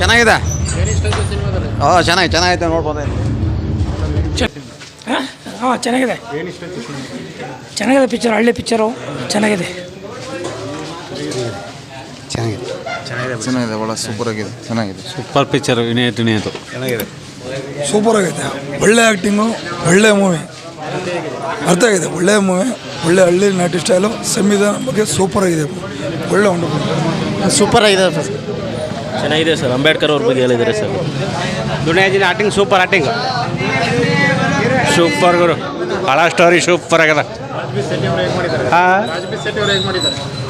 ಚೆನ್ನಾಗಿದೆ. ಓ ಚೆನ್ನಾಗಿ ಚೆನ್ನಾಗೈತೆ ನೋಡ್ಬೋದು ಹಾಂ ಚೆನ್ನಾಗಿದೆ ಚೆನ್ನಾಗಿದೆ ಪಿಕ್ಚರ್ ಹಳ್ಳಿ ಪಿಕ್ಚರು ಚೆನ್ನಾಗಿದೆ. ಚೆನ್ನಾಗಿದೆ. ಚೆನ್ನಾಗಿದೆ ಒಳ್ಳೆ ಸೂಪರ್ ಆಗಿದೆ. ಚೆನ್ನಾಗಿದೆ. ಸೂಪರ್ ಪಿಕ್ಚರ್ ವಿನಯ ಚೆನ್ನಾಗಿದೆ. ಸೂಪರ್ ಆಗೈತೆ ಒಳ್ಳೆ ಆ್ಯಕ್ಟಿಂಗು ಒಳ್ಳೆ ಮೂವಿ ಅರ್ಥ ಆಗಿದೆ. ಒಳ್ಳೆ ಮೂವಿ ಒಳ್ಳೆ ಹಳ್ಳಿ ನಾಟಿ ಸ್ಟೈಲು ಸಂವಿಧಾನ ಬಗ್ಗೆ ಸೂಪರ್ ಆಗಿದೆ. ಒಳ್ಳೆ ಉಂಟು ಸೂಪರ್ ಆಗಿದೆ ಚೆನ್ನಾಗಿದೆ ಸರ್ ಅಂಬೇಡ್ಕರ್ ಅವ್ರ ಬಗ್ಗೆ ಹೇಳಿದ್ದಾರೆ ಸರ್. ದುನಿಯಾಜಿನ ಆಟಿಂಗ್ ಸೂಪರ್ ಆಟಿಂಗ್ ಸೂಪರ್ ಗುರು. ಭಾಳ ಸ್ಟೋರಿ ಸೂಪರ್ ಆಗ್ಯದ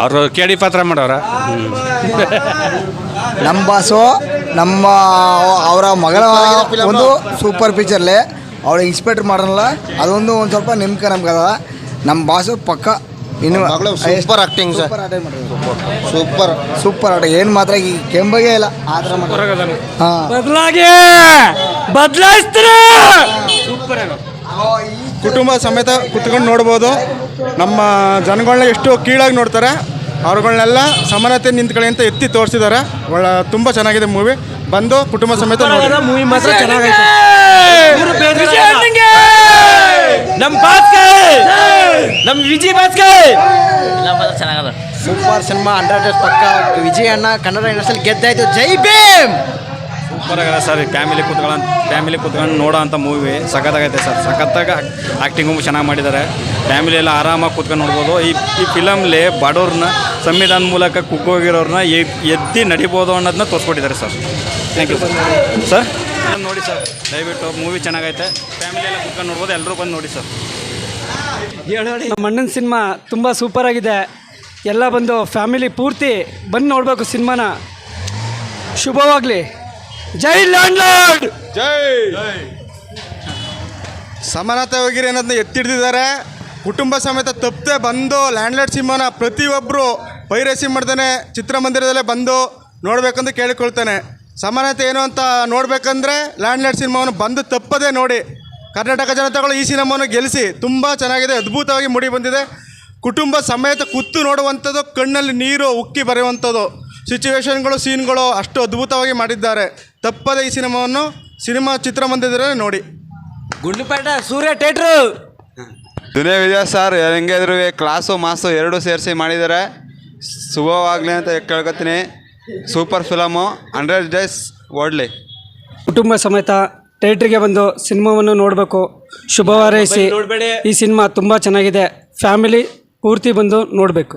ಅವರು ಕೇಳಿ ಪಾತ್ರ ಮಾಡವ್ರ ನಮ್ಮ ಬಾಸು ನಮ್ಮ ಅವರ ಮಗಳ ಒಂದು ಸೂಪರ್ ಪಿಕ್ಚರ್ಲೆ ಅವಳು ಇನ್ಸ್ಪೆಕ್ಟರ್ ಮಾಡಲ್ಲ ಅದೊಂದು ಒಂದು ಸ್ವಲ್ಪ ನಿಮ್ಕ ನಮ್ಗೆ ಅದ. ನಮ್ಮ ಬಾಸು ಪಕ್ಕ ಇನ್ನು ಮಗಳು. Super acting sir super super ಆಟ ಏನು ಮಾತ್ರ ಈ ಕೆಂಬಗೆ ಇಲ್ಲ ಆ ಥರ ಹಾಂ. ಬದಲಾಗಿ! ಬದಲಾಯಿಸ್ತಾರೆ! ಕುಟುಂಬ ಸಮೇತ ಕುತ್ಕೊಂಡು ನೋಡ್ಬೋದು. ನಮ್ಮ ಜನಗಳನ್ನ ಎಷ್ಟು ಕೀಳಾಗಿ ನೋಡ್ತಾರೆ. ಅವ್ರುಗಳನ್ನೆಲ್ಲ ಸಮಾನತೆ ನಿಂತ್ಕೊಳ್ಳಿ ಅಂತ ಎತ್ತಿ ತೋರಿಸಿದ್ದಾರೆ. ಒಳ್ಳೆ ತುಂಬ ಚೆನ್ನಾಗಿದೆ ಮೂವಿ ಬಂದು ಕುಟುಂಬ ಸಮೇತ ನೋಡಿ. ಮೂವಿ ಮಾತ್ರ ಚೆನ್ನಾಗೈತೆ. ನಮ್ಮ ನಮ್ಮ ವಿಜಯ್ ಭಾಸ್ಕರ್. ಚೆನ್ನಾಗಲ್ಲ ಮಾತ್ರ ಚೆನ್ನಾಗದ. ಸೂಪರ್ ಸಿನಿಮಾ ಅಂಡರ್ ಪಕ್ಕ. ವಿಜಯ್ ಅಣ್ಣ ಕನ್ನಡ ಇಂಡಸ್ಟ್ರಿಯಲ್ಲಿ ಗೆದ್ದಾಯ್ತು ಜೈ ಭೀಮ್! ಸೂಪರ್ ಆಗಲ್ಲ ಸರ್ ಫ್ಯಾಮಿಲಿ ಕೂತ್ಕೊಳ್ಳ ಫ್ಯಾಮಿಲಿ ಕೂತ್ಕೊಂಡು ನೋಡೋ ಅಂಥ ಮೂವಿ ಸಖತ್ತಾಗೈತೆ ಸರ್ ಸಖತ್ತಾಗ ಆ್ಯಕ್ಟಿಂಗು ಚೆನ್ನಾಗಿ ಮಾಡಿದ್ದಾರೆ. ಫ್ಯಾಮಿಲಿ ಎಲ್ಲ ಆರಾಮಾಗಿ ಕೂತ್ಕೊಂಡು ನೋಡ್ಬೋದು. ಈ ಈ ಫಿಲಮ್ಲಿ ಬಡವ್ರನ್ನ ಸಂವಿಧಾನ ಮೂಲಕ ಕುಕ್ಕೋಗಿರೋರನ್ನ ಎದ್ದು ನಡಿಬೋದು ಅನ್ನೋದನ್ನ ತೋರಿಸ್ಕೊಟ್ಟಿದ್ದಾರೆ sir. Thank you sir sir ನೋಡಿ ಸರ್ ದಯವಿಟ್ಟು ಮೂವಿ ಚೆನ್ನಾಗೈತೆ. ಫ್ಯಾಮಿಲಿ ಎಲ್ಲ ಕೂತ್ಕೊಂಡು ನೋಡ್ಬೋದು ಎಲ್ಲರೂ ಬಂದು ನೋಡಿ ಸರ್. ನಮ್ಮ ಅಣ್ಣನ ಸಿನಿಮಾ ತುಂಬ ಸೂಪರ್ ಆಗಿದೆ. ಎಲ್ಲ ಬಂದು ಫ್ಯಾಮಿಲಿ ಪೂರ್ತಿ ಬಂದು ನೋಡಬೇಕು ಸಿನಿಮಾನ. ಶುಭವಾಗಲಿ. ಜೈ ಲ್ಯಾಂಡ್ ಲಾರ್ಡ್ ಸಮಾನತೆ ಹೋಗಿರಿ ಅನ್ನೋದನ್ನ ಎತ್ತಿಡ್ದಿದ್ದಾರೆ. ಕುಟುಂಬ ಸಮೇತ ತಪ್ಪದೆ ಬಂದು ಲ್ಯಾಂಡ್ಲೈಟ್ ಸಿನಿಮಾನ ಪ್ರತಿಯೊಬ್ಬರು ಪೈರಸಿ ಮಾಡ್ತಾನೆ ಚಿತ್ರಮಂದಿರದಲ್ಲೇ ಬಂದು ನೋಡಬೇಕಂತ ಕೇಳಿಕೊಳ್ತಾನೆ. ಸಮಾನತೆ ಏನು ಅಂತ ನೋಡಬೇಕಂದ್ರೆ ಲ್ಯಾಂಡ್ಲೈಟ್ ಸಿನಿಮಾವನ್ನು ಬಂದು ತಪ್ಪದೇ ನೋಡಿ ಕರ್ನಾಟಕ ಜನತೆಗಳು ಈ ಸಿನಿಮಾವನ್ನು ಗೆಲ್ಲಿಸಿ ತುಂಬ ಚೆನ್ನಾಗಿದೆ ಅದ್ಭುತವಾಗಿ ಮೂಡಿ ಬಂದಿದೆ. ಕುಟುಂಬ ಸಮೇತ ಕುತ್ತು ನೋಡುವಂಥದ್ದು ಕಣ್ಣಲ್ಲಿ ನೀರು ಉಕ್ಕಿ ಬರೆಯುವಂಥದ್ದು ಸಿಚುವೇಶನ್ಗಳು ಸೀನ್ಗಳು ಅಷ್ಟು ಅದ್ಭುತವಾಗಿ ಮಾಡಿದ್ದಾರೆ. ತಪ್ಪದೆ ಈ ಸಿನಿಮಾವನ್ನು ಸಿನಿಮಾ ಚಿತ್ರಮಂದಿರದಲ್ಲಿ ನೋಡಿ. ಗುಂಡ್ಲುಪೇಟೆ ಸೂರ್ಯ ಥಿಯೇಟ್ರು. ದುನಿಯಾ ವಿಜಯ ಸರ್ ಹೆಂಗೆ ಇದ್ರು ಕ್ಲಾಸು ಮಾಸು ಎರಡೂ ಸೇರಿಸಿ ಮಾಡಿದ್ದಾರೆ. ಶುಭವಾಗಲಿ ಅಂತ ಕೇಳ್ಕೊತೀನಿ. ಸೂಪರ್ ಫಿಲಮು ಹಂಡ್ರೆಡ್ ಡೇಸ್ ಓಡ್ಲಿ. ಕುಟುಂಬ ಸಮೇತ ಥಿಯೇಟ್ರಿಗೆ ಬಂದು ಸಿನಿಮಾವನ್ನು ನೋಡಬೇಕು ಶುಭ ಹಾರೈಸಿ. ಈ ಸಿನಿಮಾ ತುಂಬ ಚೆನ್ನಾಗಿದೆ. ಫ್ಯಾಮಿಲಿ ಪೂರ್ತಿ ಬಂದು ನೋಡಬೇಕು.